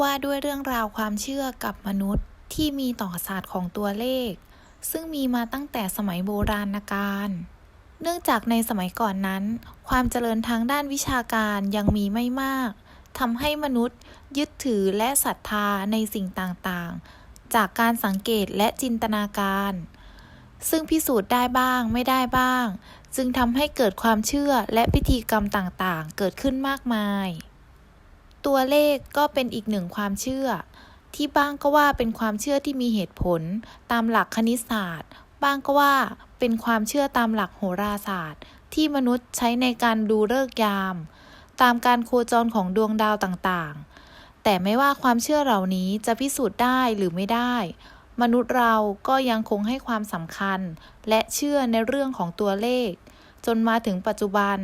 ว่าด้วยเรื่องราวความเชื่อกับมนุษย์ที่มีต่อศาสตร์ของตัวเลข ซึ่งมีมาตั้งแต่สมัยโบราณกาล เนื่องจากในสมัยก่อนนั้น ความเจริญทางด้านวิชาการยังมีไม่มากทำให้มนุษย์ยึดถือและศรัทธาในสิ่งต่างๆ จากการสังเกตและจินตนาการ ซึ่งพิสูจน์ได้บ้างไม่ได้บ้าง จึงทำให้เกิดความเชื่อและพิธีกรรมต่างๆ เกิดขึ้นมากมาย ตัวเลขก็เป็นอีกหนึ่งความเชื่อ ที่บ้างก็ว่าเป็นความเชื่อที่มีเหตุผลตามหลักคณิตศาสตร์ บ้างก็ว่าเป็นความเชื่อตามหลักโหราศาสตร์ ที่มนุษย์ใช้ในการดูฤกษ์ยาม ตามการโคจรของดวงดาวต่างๆ แต่ไม่ว่าความเชื่อเหล่านี้จะพิสูจน์ได้หรือไม่ได้ มนุษย์เราก็ยังคงให้ความสำคัญ และเชื่อในเรื่องของตัวเลข จนมาถึงปัจจุบัน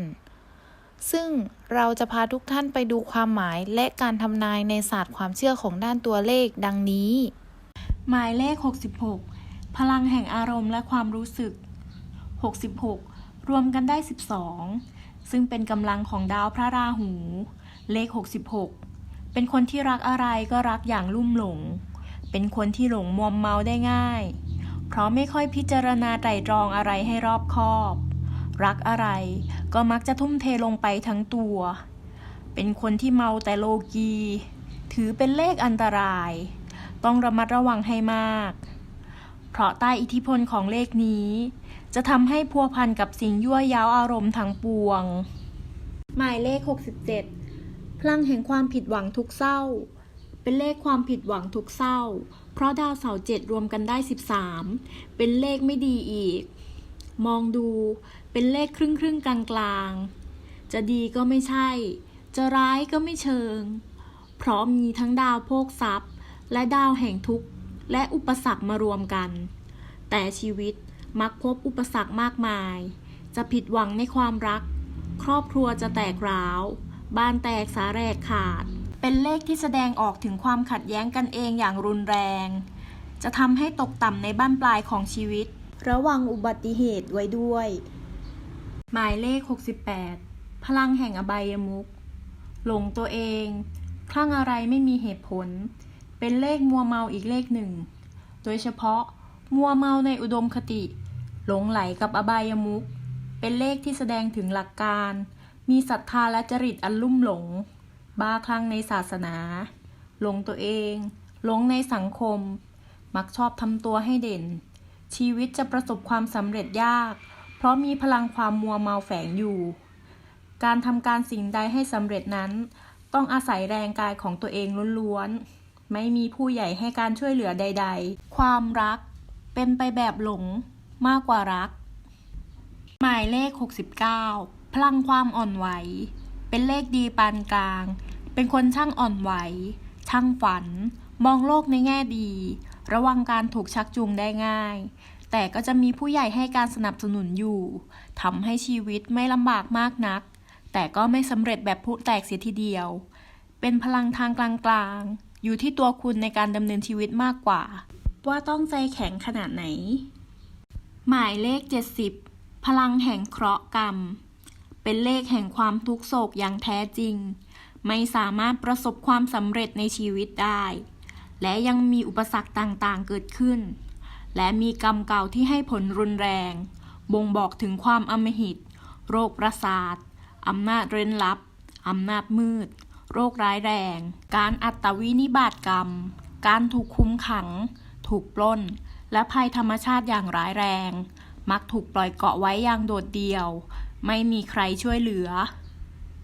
ซึ่งเราจะพาทุกท่านไปดูความหมายและการทำนายในศาสตร์ความเชื่อของด้านตัวเลขดังนี้ หมายเลข 66 พลังแห่งอารมณ์และความรู้สึก 66 รวมกันได้ 12 ซึ่งเป็นกำลังของดาวพระราหู เลข 66 เป็นคนที่รักอะไรก็รักอย่างลุ่มหลง เป็นคนที่หลงมัวเมาได้ง่าย เพราะไม่ค่อยพิจารณาไตรตรองอะไรให้รอบคอบ รักอะไร ก็มักจะทุ่มเทลงไปทั้งตัว เป็นคนที่เมาแต่โลกี ถือเป็นเลขอันตราย ต้องระมัดระวังให้มาก เพราะใต้อิทธิพลของเลขนี้ จะทำให้พัวพันกับสิ่งยั่วยาวอารมณ์ทั้งปวง หมายเลข 67 พลังแห่งความผิดหวังทุกเศร้า เป็นเลขความผิดหวังทุกเศร้า เพราะดาวเสาร์เจ็ดรวมกันได้ 13 เป็นเลขไม่ดีอีก มองดูเป็นเลขครึ่งครึ่งกลางกลางจะดีก็ไม่ใช่ จะร้ายก็ไม่เชิง เพราะมีทั้งดาวโภคทรัพย์ และดาวแห่งทุกข์และอุปสรรคมารวมกัน แต่ชีวิตมักพบอุปสรรคมากมาย จะผิดหวังในความรัก ครอบครัวจะแตกร้าว บ้านแตกสาแรกขาด เป็นเลขที่แสดงออกถึงความขัดแย้งกันเองอย่างรุนแรง จะทำให้ตกต่ำในบ้านปลายของชีวิต ระวังอุบัติเหตุไว้ด้วย หมายเลข 68 พลังแห่งอบายมุขหลงตัวเอง คลั่งอะไรไม่มีเหตุผล เป็นเลขมัวเมาอีกเลขหนึ่ง โดยเฉพาะ มัวเมาในอุดมคติ หลงไหลกับอบายมุขเป็นเลขที่แสดงถึงหลักการ มีศรัทธาและจริตอันลุ่มหลง บ้าคลั่งในศาสนา หลงตัวเอง หลงในสังคม มักชอบทำตัวให้เด่น ชีวิตจะประสบความสำเร็จยาก เพราะมีพลังความมัวเมาแฝงอยู่ การทำการสิ่งใดให้สำเร็จนั้น ต้องอาศัยแรงกายของตัวเองล้วนๆ ไม่มีผู้ใหญ่ให้การช่วยเหลือใด ๆ ความรักเป็นไปแบบหลงมากกว่ารัก หมายเลข 69 พลังความอ่อนไหว เป็นเลขดีปานกลาง เป็นคนช่างอ่อนไหว ช่างฝัน มองโลกในแง่ดี ระวังการถูกชักจูงได้ง่าย แต่ก็จะมีผู้ใหญ่ให้การสนับสนุนอยู่ทำให้ชีวิตไม่ลำบากมากนัก แต่ก็ไม่สำเร็จแบบผู้แตกเสียทีเดียว เป็นพลังทางกลางๆ อยู่ที่ตัวคุณในการดำเนินชีวิตมากกว่า ว่าต้องใจแข็งขนาดไหน หมายเลข 70 พลังแห่งเคราะห์กรรม เป็นเลขแห่งความทุกโศกอย่างแท้จริง ไม่สามารถประสบความสำเร็จในชีวิตได้ และยังมีอุปสรรคต่างๆเกิดขึ้น และมีกรรมเก่าที่ให้ผลรุนแรง บ่งบอกถึงความอมหิต โรคประสาทอำนาจเร้นลับอำนาจมืด โรคร้ายแรง การอัตวินิบาตกรรม การถูกคุมขัง ถูกปล้น และภัยธรรมชาติอย่างร้ายแรง มักถูกปล่อยเกาะไว้อย่างโดดเดี่ยว ไม่มีใครช่วยเหลือ